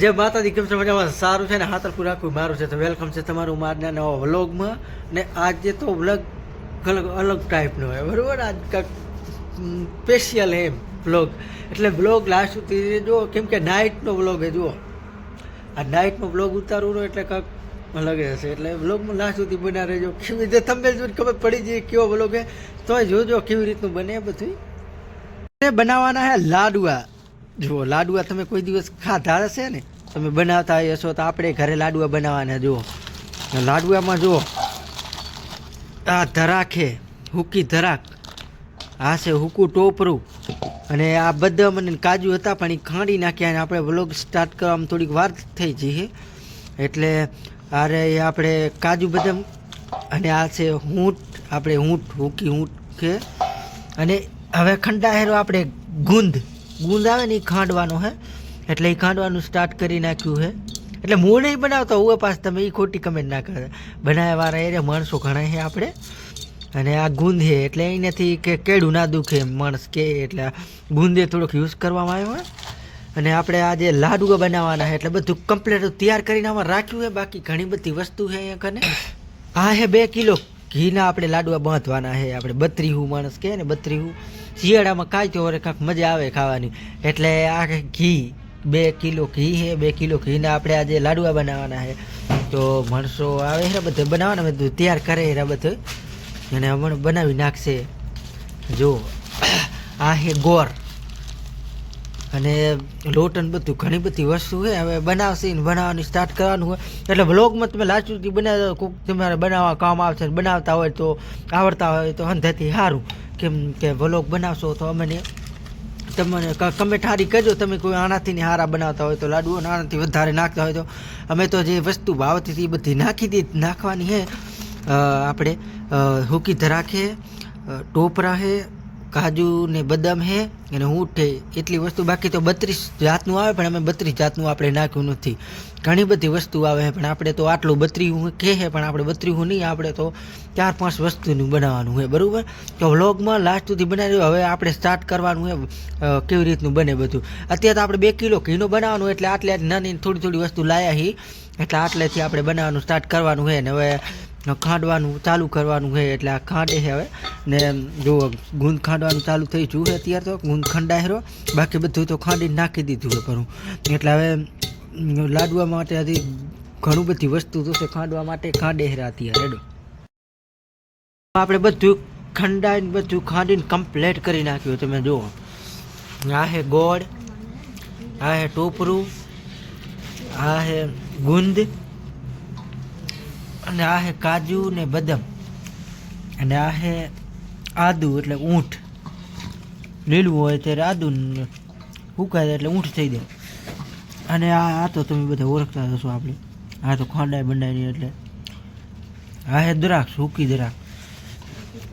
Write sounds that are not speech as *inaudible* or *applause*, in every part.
જે માતાજી, કેમ છો સારું છે ને? હાતરપુર આખું મારું છે. તો વેલકમ છે તમારું મારના નવા વ્લોગમાં ને આજે તો વ્લોગ અલગ અલગ ટાઈપનો હોય. બરાબર? આજ કાંઈક સ્પેશિયલ એમ વ્લોગ એટલે વ્લોગ લાસ્ટ સુધી જુઓ, કેમ કે નાઇટનો વ્લોગ એ જુઓ. આ નાઇટનો વ્લોગ ઉતારવું એટલે કાંઈક અલગ હશે. એટલે વ્લોગમાં લાસ્ટ સુધી બના રહેજો. કેવી રીતે? તમને જો ખબર પડી જાય કેવો વ્લોગ હે તો જોજો કેવી રીતનું બને બધું બનાવવાના હે લાડવા. જુઓ લાડવા તમે કોઈ દિવસ ખાધા હશે ને? તમે બનાવતા હશો તો આપણે ઘરે લાડવા બનાવવાના, જુઓ. લાડવામાં જુઓ. આ ધરાક છે હુકી ધરાક આ છે હુકું ટોપરું. અને આ બધા અને કાજુ હતા, પણ એ ખાંડી નાખ્યા અને આપણે વ્લોગ સ્ટાર્ટ કરવામાં થોડીક વાર થઈ જઈએ એટલે આરે આપણે કાજુ બદામ અને આ છે હૂંટ, આપણે હૂંટ, હુકી હૂંટ કે અને હવે ખંડાહેરો આપણે ગુંદ. ગુંદ આવે ને એ ખાંડવાનો, હે? એટલે એ ખાંડવાનું સ્ટાર્ટ કરી નાખ્યું છે એટલે મૂળ નહીં બનાવતો હોય પાસ તમે એ ખોટી કમેન્ટ ના કરે. બનાવ્યા વાળા એ માણસો ઘણા છે આપણે. અને આ ગુંદ છે એટલે એનાથી કે કેડું ના દુખે માણસ કે એટલે ગુંદે થોડોક યુઝ કરવામાં આવ્યો હોય અને આપણે આજે લાડુઓ બનાવવાના છે એટલે બધું કમ્પ્લીટ તૈયાર કરીને આમાં રાખ્યું છે બાકી ઘણી બધી વસ્તુ છે અહીંયા કને. આ છે બે કિલો ઘીના આપણે લાડવા બાંધવાના છે આપણે બત્રીહું માણસ કહે ને બત્રીહું. શિયાળામાં કાંઈ તો વરે કાંક મજા આવે ખાવાની. એટલે આ ઘી, બે કિલો ઘી છે, બે કિલો ઘીના આપણે આજે લાડવા બનાવવાના છે. તો માણસો આવે છે બધે, બનાવવાના બધું, તૈયાર કરે છે બધું. અને હમણાં બનાવી નાખશે. જો, આ છે ગોર. અને લોટ અને બધું, ઘણી બધી વસ્તુ છે, હવે બનાવશે ને બનાવવાની સ્ટાર્ટ કરવાનું હોય. એટલે બ્લોગમાં તમે લાસ્ટ સુધી બનાવ તમારે બનાવવા કામ આવશે બનાવતા હોય તો, આવડતા હોય તો અંધાથી સારું. કેમ કે વ્લોગ બનાવશો તો અમને તમને કમેન્ટ ઠારી કરજો તમે કોઈ આનાથી હારા બનાવતા હોય તો લાડુઓ આણાથી વધારે નાખતા હોય તો અમે તો જે વસ્તુ ભાવતી એ બધી નાખી દી નાખવાની હે. આપણે હુકી ધરાખે ટોપરા છે કાજુ ને બદામ છે અને ઊંટ હે એટલી વસ્તુ બાકી તો બત્રીસ જાતનું આવે, પણ અમે બત્રીસ જાતનું આપણે નાખ્યું નથી. ઘણી બધી વસ્તુ આવે છે પણ આપણે તો આટલું બત્રીવું કહે છે પણ આપણે બત્રીવું નહીં, આપણે તો ચાર પાંચ વસ્તુનું બનાવવાનું હોય બરાબર? તો વ્લોગમાં લાસ્ટ સુધી બનાવ્યું હવે આપણે સ્ટાર્ટ કરવાનું હે કેવી રીતનું બને બધું. અત્યારે તો આપણે બે કિલો ઘીનું બનાવવાનું એટલે આટલે આટલી નાની થોડી થોડી વસ્તુ લાયા હી. એટલે આટલેથી આપણે બનાવવાનું સ્ટાર્ટ કરવાનું છે ને હવે ખાંડવાનું ચાલુ કરવાનું છે એટલે આ ખાંડે છે હવે. ને જો ગુંદ ખાંડવાનું ચાલુ થઈ જુએ અત્યારે તો ગુંદ ખંડાહેરો બાકી બધું તો ખાંડી નાખી દીધું છે પણ એટલે હવે લાડવા માટે હજી ઘણું બધી વસ્તુ થશે ખાંડવા માટે ખાંડે હેરા અત્યારે રેડો આપણે બધું ખંડાઈને બધું ખાંડીને કમ્પ્લેટ કરી નાખ્યું, તમે જુઓ. આ હે ગોળ, આ હે ટોપરું, આ હે ગુંદ, અને આ હે કાજુ ને બદામ. અને આ છે આદુ એટલે ઊંટ. લીલું હોય ત્યારે આદુ ને સુકાય એટલે ઊંટ થઈ જાય. અને આ આ તો તમે બધા ઓળખતા હશો આપણે આ તો ખાંડાઈ બંડાઈ એટલે. આ હે દ્રાક્ષ સૂકી દ્રાક્ષ.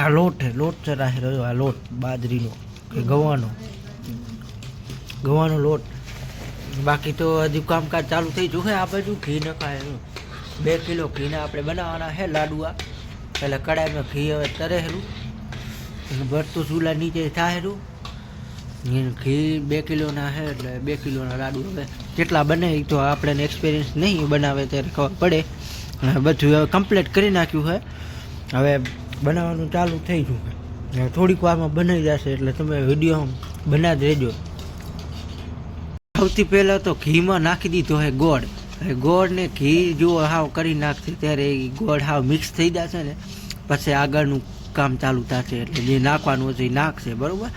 આ લોટ છે લોટ ચરાહે રહ્યો આ લોટ, બાજરીનો કે ગવાનો. ગવાનો લોટ. બાકી તો હજુ કામકાજ ચાલુ થઈ ચૂકે છે આ બાજુ. ઘી નખાય. બે કિલો ઘીના આપણે બનાવવાના છે લાડુઆ. એટલે કડાઈમાં ઘી હવે તરેલું. ભરતું ચૂલા નીચે એને ઘી બે કિલોના છે એટલે બે કિલોના લાડુ હવે કેટલા બને એ તો આપણે એક્સપિરિયન્સ નહીં બનાવે ત્યારે ખબર પડે. અને બધું હવે કમ્પ્લીટ કરી નાખ્યું છે. હવે બનાવવાનું ચાલુ થઈ ગયું થોડીક વારમાં બનાવી જશે એટલે તમે વીડિયો બનાવી જ રહેજો સૌથી પહેલાં તો ઘીમાં નાખી દીધો હે ગોળ. ગોળને ઘી જો હાવ કરી નાખશે ત્યારે એ ગોળ હાવ મિક્સ થઈ જશે ને. પછી આગળનું કામ ચાલુ થશે એટલે જે નાખવાનું હશે એ નાખશે, બરોબર?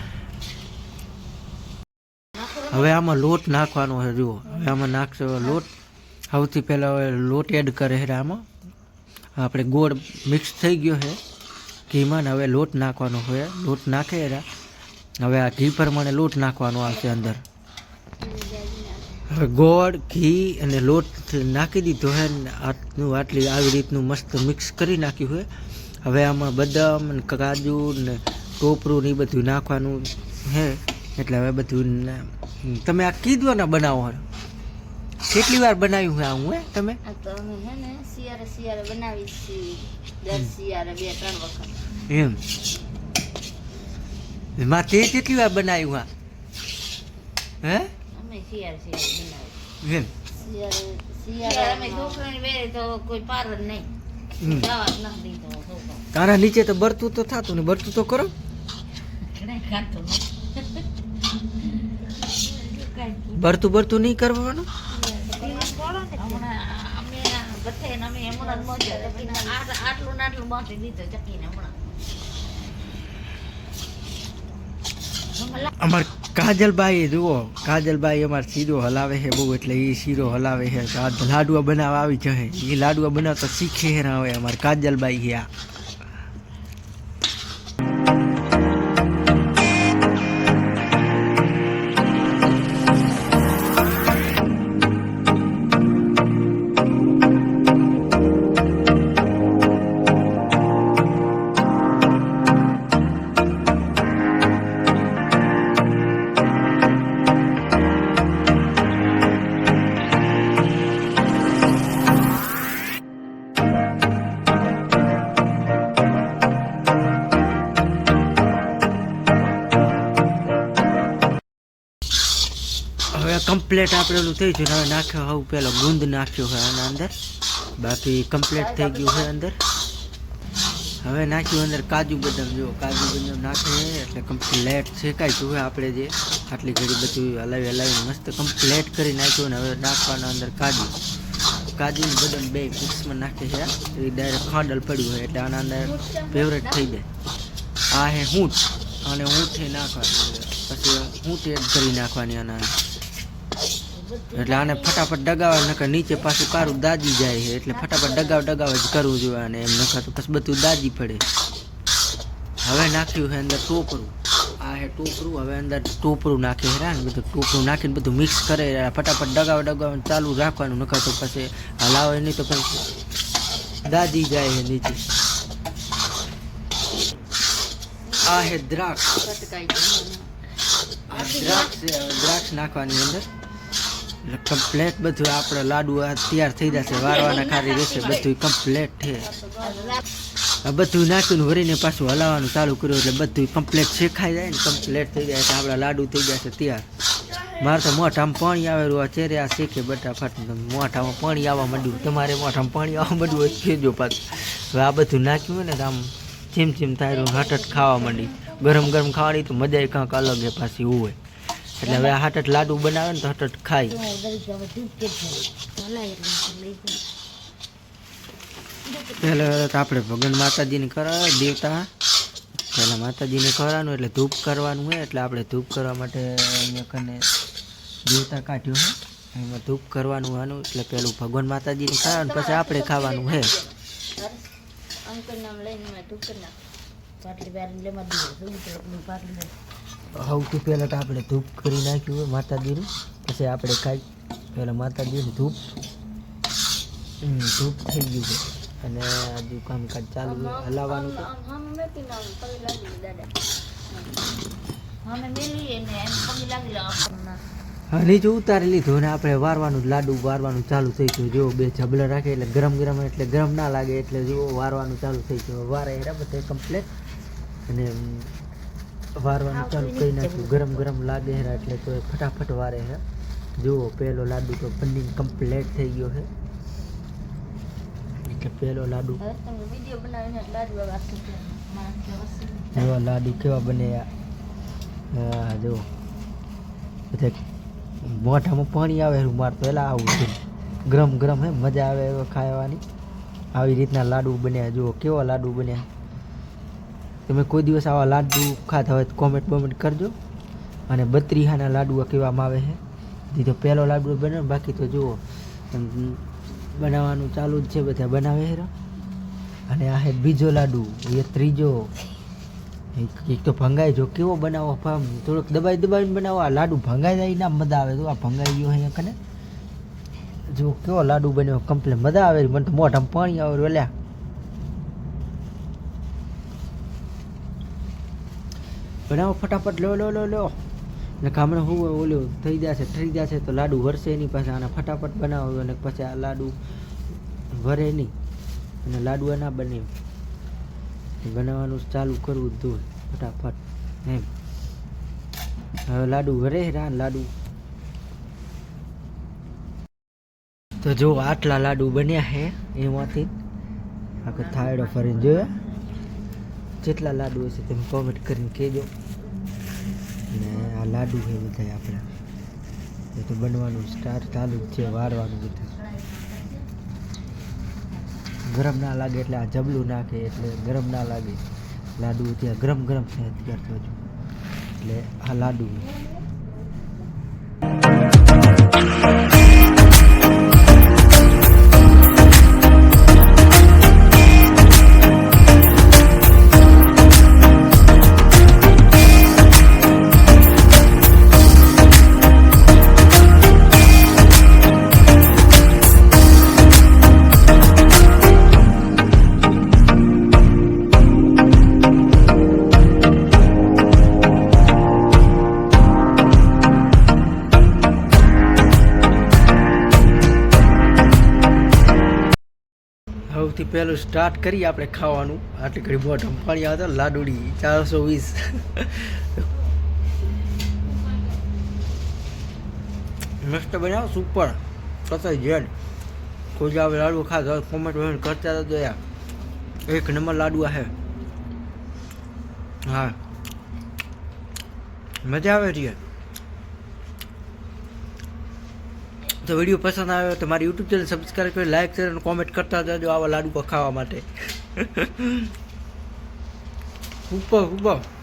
હવે આમાં લોટ નાખવાનો છે, જુઓ. હવે આમાં નાખશે લોટ. સૌથી પહેલાં હવે લોટ એડ કરે છે આમાં. આપણે ગોળ મિક્સ થઈ ગયો છે. ઘીમાં હવે લોટ નાખવાનો હોય લોટ નાખે હવે આ ઘી પ્રમાણે લોટ નાખવાનો આવશે અંદર. હવે ગોળ, ઘી અને લોટ નાખી દીધો હે આટલું આટલી આવી રીતનું મસ્ત મિક્સ કરી નાખ્યું છે. હવે આમાં બદામ ને કાજુ ને ટોપરું ને એ બધું નાખવાનું હે એટલે હવે બધું તમે આ કીધું ને બનાવો. કેટલી વાર બનાવ્યું હોય હું હે તમે? આ તો અમે હે ને શિયાળે શિયાળે બનાવી છીએ. દર શિયાળે બે ત્રણ વખત. એમ. માં તે કેટલી વાર બનાવ્યું હા હે? અમે શિયાળે શિયાળે બનાવી એમ. શિયાળે શિયાળે અમે છોકરાને વેરે તો કોઈ પાર જ નહીં. તારા નીચે તો બરતું તો થતું ને બરતું તો કરો. બરતું બરતું નહીં કરવાનું? અમાર કાજલબાઈ જુઓ કાજલબાઈ અમારે શીરો હલાવે છે બહુ એટલે એ શીરો હલાવે છે. લાડુઆ બનાવવા આવી જશે. એ લાડુઆ બનાવતા શીખે હવે અમારે કાજલબાઈ છે આ. હવે કમ્પ્લેટ આપણે ઓલું થઈ ગયું હવે નાખ્યો હવે પેલો ગુંદ નાખ્યો છે આના અંદર. બાકી કમ્પ્લેટ થઈ ગયું છે અંદર. હવે નાખ્યું અંદર કાજુ બદામ. જો કાજુ બદામ નાખે એટલે કમ્પ્લેટ શેકાય જોવે આપણે જે આટલી ઘડી બધું હલાવી હલાવી મસ્ત કમ્પ્લેટ કરી નાખ્યું ને હવે નાખવાના અંદર કાજુ. કાજુ બદામ બે મિક્સમાં નાખે છે. એ ડાયરેક્ટ ખાંડલ પડ્યું હોય એટલે આના અંદર ફેવરેટ થઈ જાય. આ હે હું અને હું નાખવાનું પછી હું એડ કરી નાખવાની આના અંદર. એટલે આને ફટાફટ ડગાવે નકર નીચે પાછું કારું દાજી જાય છે. એટલે ફટાફટ ડગાવ ડગાવ જ કરવું જોઈએ અને એમ. નકર તો પછી બધું દાજી પડે. હવે નાખ્યું છે અંદર ટોપરું. આ હે ટોપરું હવે અંદર ટોપરું નાખે હેરા ને બધું ટોપરું નાખીને બધું મિક્સ કરે. ફટાફટ ડગાવ ડગાવ ચાલુ રાખવાનું. નકર તો પછી હલાવે નહીં તો પછી દાજી જાય છે નીચે. આ હે દ્રાક્ષ. આ દ્રાક્ષ છે, દ્રાક્ષ નાખવાની અંદર. એટલે કમ્પ્લેટ બધું આપણે લાડુ તૈયાર થઈ જશે વારવાના ખાલી રહેશે, બધું કમ્પ્લેટ છે. બધું નાખ્યું ભરીને પાછું હલાવવાનું ચાલુ કર્યું એટલે બધું કમ્પ્લેટ શેખાઈ જાય ને કમ્પ્લેટ થઈ જાય એટલે આપણા લાડુ થઈ જશે તૈયાર. મારે તો મોઢામાં પાણી આવેલું આ ચેરે આ શીખે બટાફાટ મોઢામાં પાણી આવવા માંડ્યું. તમારે મોઢામાં પાણી આવવા માંડ્યું હોય તો કહેજો પાછું. હવે આ બધું નાખ્યું ને તો આમ ચીમ ચીમ થાય હટટ ખાવા માંડી. ગરમ ગરમ ખાવાની તો મજા કાંક અલગ એ પાછી હોય એટલે હવે હટટ લાડુ બનાવે ને તો હટટ ખાય. પહેલાં તો આપણે ભગવાન માતાજીને કરાવે દેવતા. પહેલાં માતાજીને કરવાનું એટલે ધૂપ કરવાનું હોય એટલે આપણે ધૂપ કરવા માટે અહીંયા કને દેવતા કાઢ્યો હોય એમાં ધૂપ કરવાનું આનું એટલે પેલું ભગવાન માતાજીને ખાવાનું પછી આપણે ખાવાનું છે. અંકલ નામ લઈને તું કરી નાખ. પાટલી બારી લેમાં પાટલી. સૌથી પહેલાં તો આપણે ધૂપ કરી નાખ્યું હોય માતાજીનું. પછી આપણે ખાઈ, પહેલાં માતાજીનું ધૂપ. ધૂપ થઈ ગયું છે. અને હજુ કામકાજ ચાલુ હલાવવાનું હા નીચે ઉતારી લીધું અને આપણે વારવાનું લાડુ વારવાનું ચાલુ થઈ ગયું. જો બે જબલા રાખે એટલે ગરમ ગરમ એટલે ગરમ ના લાગે એટલે જો વારવાનું ચાલુ થઈ ગયું. વારે એરા બધે કમ્પ્લેટ અને વારવાનું ચાલુ કરી નાખ્યું. ગરમ ગરમ લાગે હેરા એટલે તો એ ફટાફટ વારે હે. જુઓ પહેલો લાડુ તો બનીને કમ્પ્લીટ થઈ ગયો છે એટલે પહેલો લાડુ. એવા લાડુ કેવા બને હા જો બધા મોઢામાં પાણી આવે એવું મારતો પહેલાં આવું છે. ગરમ ગરમ હે મજા આવે એવો ખાવાની. આવી રીતના લાડુ બન્યા. જુઓ કેવા લાડુ બન્યા. તમે કોઈ દિવસ આવા લાડુ ખાતા હોય તો કોમેન્ટ બોમેન્ટ કરજો. અને બત્રીહાના લાડુ કહેવામાં આવે છે. જે તો પહેલો લાડુ બને, બાકી તો જુઓ બનાવવાનું ચાલુ જ છે, બધા બનાવે છે. અને આ છે બીજો લાડુ, એ ત્રીજો. એક તો ભંગાઈ જો કેવો બનાવો થોડોક દબાઈ દબાઈને બનાવો, આ લાડુ ભંગાઈ જાય ના મજા આવે તો આ ભંગાઈ ગયો અહીંયા કને. જો કેવો લાડુ બન્યો કમ્પ્લેટ મજા આવે, મને તો મોઢામાં પાણી આવે ઓલ્યા બનાવો ફટાફટ, લો લો લો લો. ને હમણાં હું ઓલું થઈ જશે થઈ જશે તો લાડુ વરસે એની પાસે આના ફટાફટ બનાવો અને પછી આ લાડુ વરે નહીં. અને લાડુ ના બને. બનાવવાનું ચાલુ કરવું જોઈએ, ફટાફટ, એમ. હવે લાડુ વરે રા લાડુ. તો જો આટલા લાડુ બન્યા છે એમાંથી. આખો થાયડો ફરીને જોયા. જેટલા લાડુ હશે તમે કોમેન્ટ કરીને કહેજો. ને આ લાડુ છે બધા આપણા. એ તો બનવાનું સ્ટાર્ટ ચાલુ જ છે, વારવાનું બધું. ગરમ ના લાગે એટલે આ જબલું નાખે એટલે ગરમ ના લાગે. લાડુ ત્યાં ગરમ ગરમ છે અત્યાર તો હજુ. એટલે આ લાડુ. સૌથી પહેલું સ્ટાર્ટ કરી આપણે ખાવાનું. આટલી ઘડી મોઢમ પાણી આવતા લાડુડી, ચારસો વીસ. મસ્ત બનાવો સુપર કસાઈ જેડ. કોઈ આવે લાડુ ખાધો કોમેન્ટ વમેન્ટ કરતા તો યાર. એક નંબર લાડુ છે હા. મજા આવે છે તો વીડિયો પસંદ આવ્યો તો મારી યુટ્યુબ ચેનલ સબસ્ક્રાઈબ કરી લાઈક શેર અને કોમેન્ટ કરતા જજો આવા લાડુ ખાવા માટે. *laughs* ઉપર ઉપર